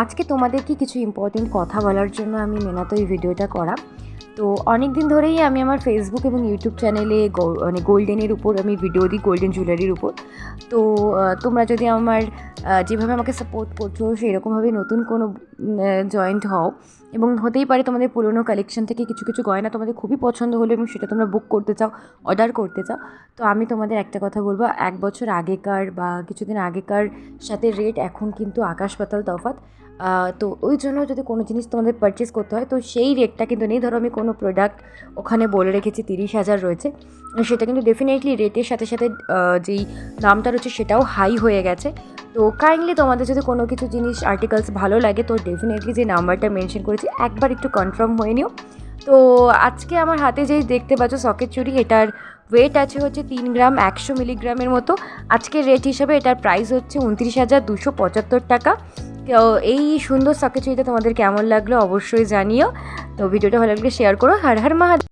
আজকে তোমাদেরকে কিছু ইম্পর্টেন্ট কথা বলার জন্য আমি মেনাত এই ভিডিওটা করা। তো অনেক দিন ধরেই আমি আমার ফেসবুক এবং ইউটিউব চ্যানেলে মানে গোল্ডেনের উপর আমি ভিডিও দিই গোল্ডেন জুয়েলারির উপর। তো তোমরা যদি আমার যেভাবে আমাকে সাপোর্ট করছ সেই রকমভাবে নতুন কোনো জয়েন্ট হও। এবং হতেই পারে তোমাদের পুরনো কালেকশন থেকে কিছু কিছু গয়না তোমাদের খুবই পছন্দ হলো এবং সেটা তোমরা বুক করতে চাও অর্ডার করতে চাও। তো আমি তোমাদের একটা কথা বলব এক বছর আগেকার বা কিছুদিন আগেকার সাথে রেট এখন কিন্তু আকাশ পাতাল আহ, তো ওই জন্য যদি কোনো জিনিস তোমাদের পারচেস করতে হয় তো সেই রেটটা কিন্তু নেই। ধরো আমি কোনো প্রোডাক্ট ওখানে বলে রেখেছি তিরিশ হাজার রয়েছে। সেটা কিন্তু ডেফিনেটলি রেটের সাথে সাথে যেই দামটা রয়েছে সেটাও হাই হয়ে গেছে। তো কাইন্ডলি তোমাদের যদি কোনো কিছু জিনিস আর্টিকেলস ভালো লাগে, তো ডেফিনেটলি যে নাম্বারটা মেনশন করেছি, একবার একটু কনফার্ম হয়ে নিও। তো আজকে আমার হাতে যেই দেখতে পাচ্ছ সকেট চুরি, এটার ওয়েট আছে হচ্ছে তিন গ্রাম একশো মিলিগ্রামের মতো। আজকের রেট হিসাবে এটার প্রাইস হচ্ছে উনত্রিশ হাজার দুশো পঁচাত্তর টাকা। তো এই সুন্দর সকেট চুরিটা তোমাদের কেমন লাগল অবশ্যই জানিও। তো ভিডিওটা ভালো লাগলে শেয়ার করো। হর হর মহাদেব।